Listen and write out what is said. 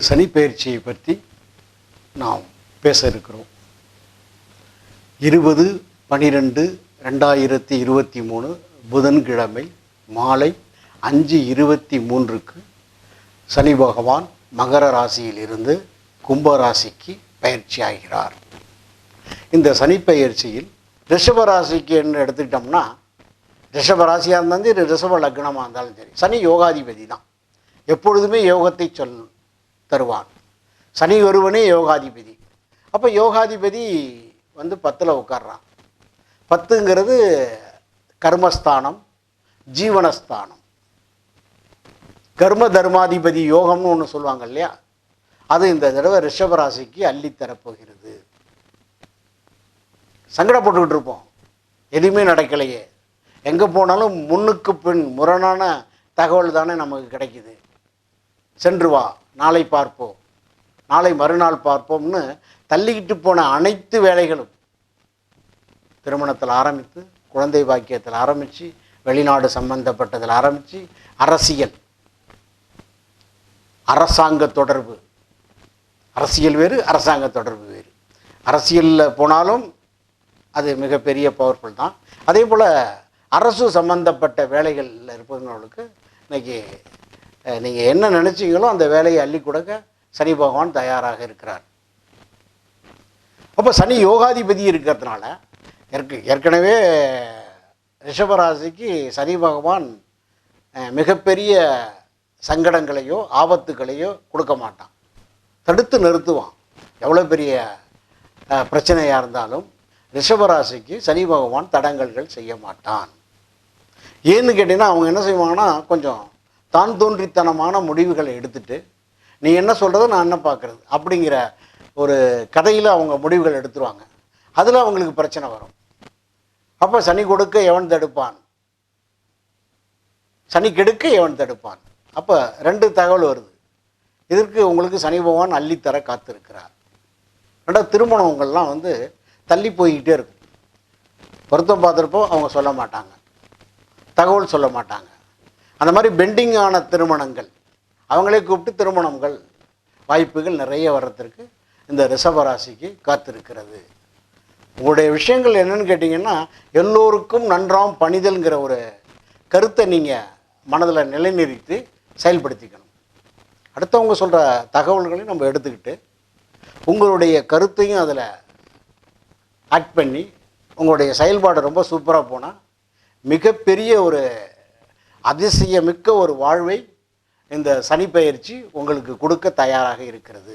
சனி பயிற்சியை பற்றி நாம் பேச இருக்கிறோம். இருபது பனிரெண்டு ரெண்டாயிரத்தி இருபத்தி மூணு புதன்கிழமை மாலை அஞ்சு இருபத்தி மூன்றுக்கு சனி பகவான் மகர ராசியிலிருந்து கும்ப ராசிக்கு பயிற்சி ஆகிறார். இந்த சனி பயிற்சியில் ரிஷப ராசிக்கு என்று எடுத்துக்கிட்டோம்னா ரிஷப ராசியாக இருந்தாலும் சரி ரிஷப லக்னமாக இருந்தாலும் சரி சனி யோகாதிபதி தான். எப்பொழுதுமே யோகத்தை சொல் தருவான். சனி ஒருவனே யோகாதிபதி. அப்போ யோகாதிபதி வந்து பத்தில் உட்கார்றான். பத்துங்கிறது கர்மஸ்தானம் ஜீவனஸ்தானம். கர்ம தர்மாதிபதி யோகம்னு ஒன்று சொல்லுவாங்க இல்லையா? அது இந்த தடவை ரிஷபராசிக்கு அள்ளித்தரப்போகிறது சங்கடப்பட்டுக்கிட்டு இருப்போம். எதுவுமே நடக்கலையே. எங்கே போனாலும் முன்னுக்கு பின் முரணான தகவல் தானே நமக்கு கிடைக்குது. சென்று வா நாளை பார்ப்போம். நாளை மறுநாள் பார்ப்போம்னு தள்ளிக்கிட்டு போன அனைத்து வேலைகளும் திருமணத்தில் ஆரம்பித்து குழந்தை பாக்கியத்தில் ஆரம்பித்து வெளிநாடு சம்பந்தப்பட்டதில் ஆரம்பித்து அரசியல் அரசாங்க தொடர்பு. அரசியல் வேறு அரசாங்க தொடர்பு வேறு. அரசியலில் போனாலும் அது மிகப்பெரிய பவர்ஃபுல் தான். அதே போல் அரசு சம்பந்தப்பட்ட வேலைகளில் இருப்பவங்களுக்கு இன்னைக்கு நீங்கள் என்ன நினச்சிங்களோ அந்த வேலையை அள்ளி கொடுக்க சனி பகவான் தயாராக இருக்கிறார். அப்போ சனி யோகாதிபதி இருக்கிறதுனால ஏற்க ஏற்கனவே ரிஷபராசிக்கு சனி பகவான் மிகப்பெரிய சங்கடங்களையோ ஆபத்துகளையோ கொடுக்க மாட்டான். தடுத்து நிறுத்துவான். எவ்வளோ பெரிய பிரச்சனையாக இருந்தாலும் ரிஷபராசிக்கு சனி பகவான் தடங்கல்கள் செய்ய மாட்டான். ஏன்னு கேட்டிங்கன்னா அவங்க என்ன செய்வாங்கன்னா கொஞ்சம் தான் தோன்றித்தனமான முடிவுகளை எடுத்துட்டு நீ என்ன சொல்கிறது நான் என்ன பார்க்குறது அப்படிங்கிற ஒரு கதையில் அவங்க முடிவுகள் எடுத்துருவாங்க. அதில் அவங்களுக்கு பிரச்சனை வரும். அப்போ சனி கொடுக்க எவன் தடுப்பான்? சனி கெடுக்க எவன் தடுப்பான்? அப்போ ரெண்டு தகவல் வருது. இதற்கு உங்களுக்கு சனி பகவான் அள்ளித்தர காத்திருக்கிறார். ரெண்டாவது திருமணங்கள்லாம் வந்து தள்ளி போய்கிட்டே இருக்கும். பொருத்தம் பார்த்துருப்போ அவங்க சொல்ல மாட்டாங்க. தகவல் சொல்ல மாட்டாங்க. அந்த மாதிரி பெண்டிங் ஆன திருமணங்கள். அவங்களே கூப்பிட்டு திருமணங்கள் வாய்ப்புகள் நிறைய வர்றதுக்கு இந்த ரிஷபராசிக்கு காத்திருக்கிறது. உங்களுடைய விஷயங்கள் என்னென்னு கேட்டிங்கன்னா எல்லோருக்கும் நன்றாம் பணிதல்ங்கிற ஒரு கருத்தை நீங்கள் மனதில் நிலைநிறுத்தி செயல்படுத்திக்கணும். அடுத்தவங்க சொல்கிற தகவல்களையும் நம்ம எடுத்துக்கிட்டு உங்களுடைய கருத்தையும் அதில் ஆக்ட் பண்ணி உங்களுடைய செயல்பாடு ரொம்ப சூப்பராக போனால் மிகப்பெரிய ஒரு அதிசயமிக்க ஒரு வாழ்வை இந்த சனிப்பெயர்ச்சி உங்களுக்கு கொடுக்க தயாராக இருக்கிறது.